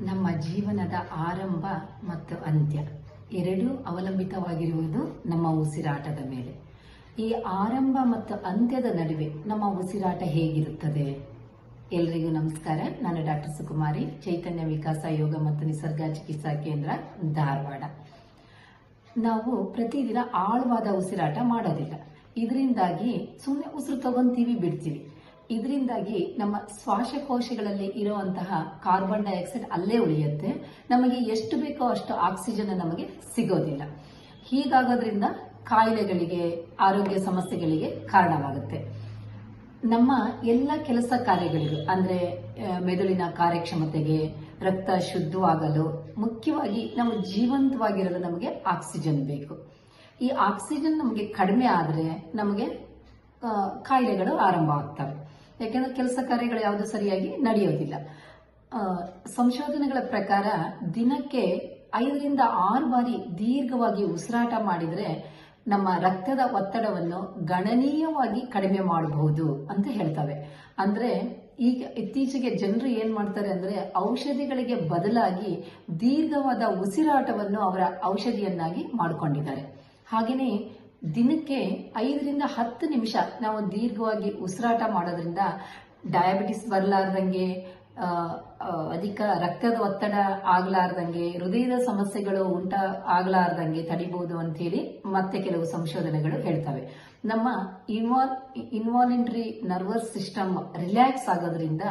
ನಮ್ಮ ಜೀವನದ ಆರಂಭ ಮತ್ತು ಅಂತ್ಯ. ಎರಡೂ ಅವಲಂಬಿತವಾಗಿರುವುದು ನಮ್ಮ ಉಸಿರಾಟದ ಮೇಲೆ. ಈ ಆರಂಭ ಮತ್ತು ಅಂತ್ಯದ ನಡುವೆ ನಮ್ಮ ಉಸಿರಾಟ ಹೇಗಿರುತ್ತದೆ? ಎಲ್ರಿಗೂ ನಮಸ್ಕಾರ. ನಾನು ಡಾಕ್ಟರ್ ಸುಕುಮಾರಿ, ಚೈತನ್ಯ ವಿಕಾಸ ಯೋಗ ಮತ್ತು ನಿಸರ್ಗ ಚಿಕಿತ್ಸಾ ಕೇಂದ್ರ, ಧಾರವಾಡ. ನಾವು ಪ್ರತಿದಿನ ಆಳವಾದ ಉಸಿರಾಟ ಮಾಡೋದಿಲ್ಲ. ಇದರಿಂದಾಗಿ ಸುಮ್ಮನೆ ಉಸಿರು ತಗೊಂತೀವಿ, ಬಿಡ್ತೀವಿ. ಇದರಿಂದಾಗಿ ನಮ್ಮ ಶ್ವಾಸಕೋಶಗಳಲ್ಲಿ ಇರುವಂತಹ ಕಾರ್ಬನ್ ಡೈಆಕ್ಸೈಡ್ ಅಲ್ಲೇ ಉಳಿಯುತ್ತೆ. ನಮಗೆ ಎಷ್ಟು ಬೇಕೋ ಅಷ್ಟು ಆಕ್ಸಿಜನ್ ನಮಗೆ ಸಿಗೋದಿಲ್ಲ. ಹೀಗಾಗೋದ್ರಿಂದ ಕಾಯಿಲೆಗಳಿಗೆ, ಆರೋಗ್ಯ ಸಮಸ್ಯೆಗಳಿಗೆ ಕಾರಣವಾಗುತ್ತೆ. ನಮ್ಮ ಎಲ್ಲ ಕೆಲಸ ಕಾರ್ಯಗಳಿಗೂ, ಅಂದ್ರೆ ಮೆದುಳಿನ ಕಾರ್ಯಕ್ಷಮತೆಗೆ, ರಕ್ತ ಶುದ್ಧವಾಗಲು, ಮುಖ್ಯವಾಗಿ ನಾವು ಜೀವಂತವಾಗಿರಲು ನಮಗೆ ಆಕ್ಸಿಜನ್ ಬೇಕು. ಈ ಆಕ್ಸಿಜನ್ ನಮಗೆ ಕಡಿಮೆ ಆದರೆ ನಮಗೆ ಕಾಯಿಲೆಗಳು ಆರಂಭ ಆಗ್ತವೆ ಯಾಕೆಂದ್ರೆ ಕೆಲಸ ಕಾರ್ಯಗಳು ಯಾವುದು ಸರಿಯಾಗಿ ನಡೆಯೋದಿಲ್ಲ. ಸಂಶೋಧನೆಗಳ ಪ್ರಕಾರ ದಿನಕ್ಕೆ ಐದರಿಂದ ಆರು ಬಾರಿ ದೀರ್ಘವಾಗಿ ಉಸಿರಾಟ ಮಾಡಿದರೆ ನಮ್ಮ ರಕ್ತದ ಒತ್ತಡವನ್ನು ಗಣನೀಯವಾಗಿ ಕಡಿಮೆ ಮಾಡಬಹುದು ಅಂತ ಹೇಳ್ತವೆ. ಅಂದ್ರೆ ಈಗ ಇತ್ತೀಚೆಗೆ ಜನರು ಏನು ಮಾಡ್ತಾರೆ ಅಂದ್ರೆ ಔಷಧಿಗಳಿಗೆ ಬದಲಾಗಿ ದೀರ್ಘವಾದ ಉಸಿರಾಟವನ್ನು ಅವರ ಔಷಧಿಯನ್ನಾಗಿ ಮಾಡಿಕೊಂಡಿದ್ದಾರೆ. ಹಾಗೆಯೇ ದಿನಕ್ಕೆ ಐದರಿಂದ ಹತ್ತು ನಿಮಿಷ ನಾವು ದೀರ್ಘವಾಗಿ ಉಸಿರಾಟ ಮಾಡೋದ್ರಿಂದ ಡಯಾಬಿಟಿಸ್ ಬರಲಾರ್ದಂಗೆ ಅಧಿಕ ರಕ್ತದ ಒತ್ತಡ ಆಗ್ಲಾರ್ದಂಗೆ, ಹೃದಯದ ಸಮಸ್ಯೆಗಳು ಉಂಟ, ಆಗ್ಲಾರ್ದಂಗೆ ತಡಿಬಹುದು ಅಂತ ಹೇಳಿ ಮತ್ತೆ ಕೆಲವು ಸಂಶೋಧನೆಗಳು ಹೇಳ್ತವೆ. ನಮ್ಮ ಇನ್ವಾಲ್ ಇನ್ವಾಲೆಂಟ್ರಿ ನರ್ವಸ್ ಸಿಸ್ಟಮ್ ರಿಲ್ಯಾಕ್ಸ್ ಆಗೋದ್ರಿಂದ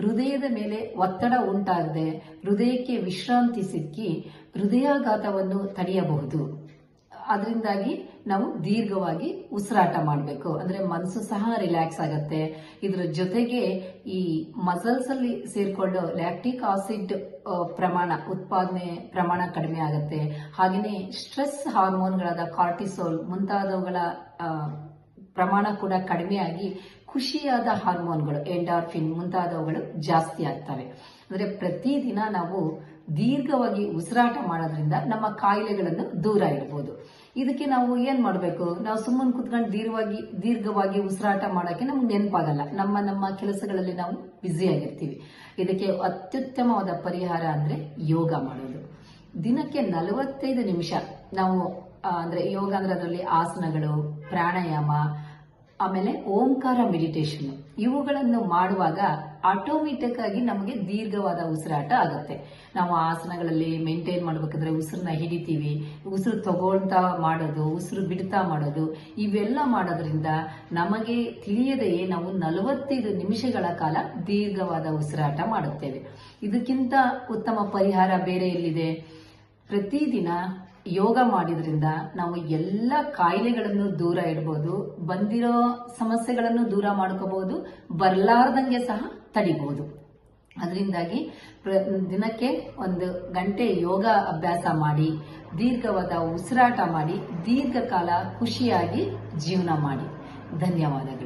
ಹೃದಯದ ಮೇಲೆ ಒತ್ತಡ ಉಂಟಾಗದೆ ಹೃದಯಕ್ಕೆ ವಿಶ್ರಾಂತಿ ಸಿಕ್ಕಿ ಹೃದಯಾಘಾತವನ್ನು ತಡೆಯಬಹುದು. ಅದರಿಂದಾಗಿ ನಾವು ದೀರ್ಘವಾಗಿ ಉಸಿರಾಟ ಮಾಡಬೇಕು. ಅಂದ್ರೆ ಮನಸ್ಸು ಸಹ ರಿಲ್ಯಾಕ್ಸ್ ಆಗುತ್ತೆ. ಇದ್ರ ಜೊತೆಗೆ ಈ ಮಸಲ್ಸ್ ಅಲ್ಲಿ ಸೇರ್ಕೊಂಡು ಲ್ಯಾಕ್ಟಿಕ್ ಆಸಿಡ್ ಪ್ರಮಾಣ, ಉತ್ಪಾದನೆ ಪ್ರಮಾಣ ಕಡಿಮೆ ಆಗುತ್ತೆ. ಹಾಗೆಯೇ ಸ್ಟ್ರೆಸ್ ಹಾರ್ಮೋನ್ಗಳಾದ ಕಾರ್ಟಿಸೋಲ್ ಮುಂತಾದವುಗಳ ಪ್ರಮಾಣ ಕೂಡ ಕಡಿಮೆಯಾಗಿ ಖುಷಿಯಾದ ಹಾರ್ಮೋನ್ಗಳು ಎಂಡಾರ್ಫಿನ್ ಮುಂತಾದವುಗಳು ಜಾಸ್ತಿ ಆಗ್ತವೆ. ಅಂದ್ರೆ ಪ್ರತಿದಿನ ನಾವು ದೀರ್ಘವಾಗಿ ಉಸಿರಾಟ ಮಾಡೋದ್ರಿಂದ ನಮ್ಮ ಕಾಯಿಲೆಗಳನ್ನು ದೂರ ಇಡ್ಬೋದು. ಇದಕ್ಕೆ ನಾವು ಏನ್ ಮಾಡಬೇಕು? ನಾವು ಸುಮ್ಮನೆ ಕುತ್ಕೊಂಡು ದೀರ್ಘವಾಗಿ ದೀರ್ಘವಾಗಿ ಉಸಿರಾಟ ಮಾಡೋಕೆ ನಮ್ಗೆ ನೆನಪಾಗಲ್ಲ. ನಮ್ಮ ನಮ್ಮ ಕೆಲಸಗಳಲ್ಲಿ ನಾವು ಬ್ಯುಸಿ ಆಗಿರ್ತೀವಿ. ಇದಕ್ಕೆ ಅತ್ಯುತ್ತಮವಾದ ಪರಿಹಾರ ಅಂದ್ರೆ ಯೋಗ ಮಾಡೋದು. ದಿನಕ್ಕೆ ನಲವತ್ತೈದು ನಿಮಿಷ ನಾವು ಅಂದ್ರೆ ಯೋಗ ಅಂದ್ರೆ ಅದರಲ್ಲಿ ಆಸನಗಳು, ಪ್ರಾಣಾಯಾಮ ಆಮೇಲೆ ಓಂಕಾರ ಮೆಡಿಟೇಷನ್ ಇವುಗಳನ್ನು ಮಾಡುವಾಗ ಆಟೋಮೆಟಿಕ್ ಆಗಿ ನಮಗೆ ದೀರ್ಘವಾದ ಉಸಿರಾಟ ಆಗುತ್ತೆ. ನಾವು ಆಸನಗಳಲ್ಲಿ ಮೇಂಟೈನ್ ಮಾಡಬೇಕಾದ್ರೆ ಉಸಿರನ್ನ ಹಿಡಿತೀವಿ, ಉಸಿರು ತಗೊಳ್ತಾ ಮಾಡೋದು, ಉಸಿರು ಬಿಡ್ತಾ ಮಾಡೋದು, ಇವೆಲ್ಲ ಮಾಡೋದ್ರಿಂದ ನಮಗೆ ತಿಳಿಯದೆಯೇ ನಾವು ನಲವತ್ತೈದು ನಿಮಿಷಗಳ ಕಾಲ ದೀರ್ಘವಾದ ಉಸಿರಾಟ ಮಾಡುತ್ತೇವೆ. ಇದಕ್ಕಿಂತ ಉತ್ತಮ ಪರಿಹಾರ ಬೇರೆ ಎಲ್ಲಿದೆ? ಪ್ರತಿದಿನ ಯೋಗ ಮಾಡಿದ್ರಿಂದ ನಾವು ಎಲ್ಲ ಕಾಯಿಲೆಗಳನ್ನು ದೂರ ಇಡಬಹುದು ಬಂದಿರೋ ಸಮಸ್ಯೆಗಳನ್ನು ದೂರ ಮಾಡ್ಕೋಬಹುದು ಬರ್ಲಾರ್ದಂಗೆ ಸಹ ತಡಿಬಹುದು ಅದರಿಂದಾಗಿ ದಿನಕ್ಕೆ ಒಂದು ಗಂಟೆ ಯೋಗ ಅಭ್ಯಾಸ ಮಾಡಿ, ದೀರ್ಘವಾದ ಉಸಿರಾಟ ಮಾಡಿ, ದೀರ್ಘಕಾಲ ಖುಷಿಯಾಗಿ ಜೀವನ ಮಾಡಿ. ಧನ್ಯವಾದಗಳು.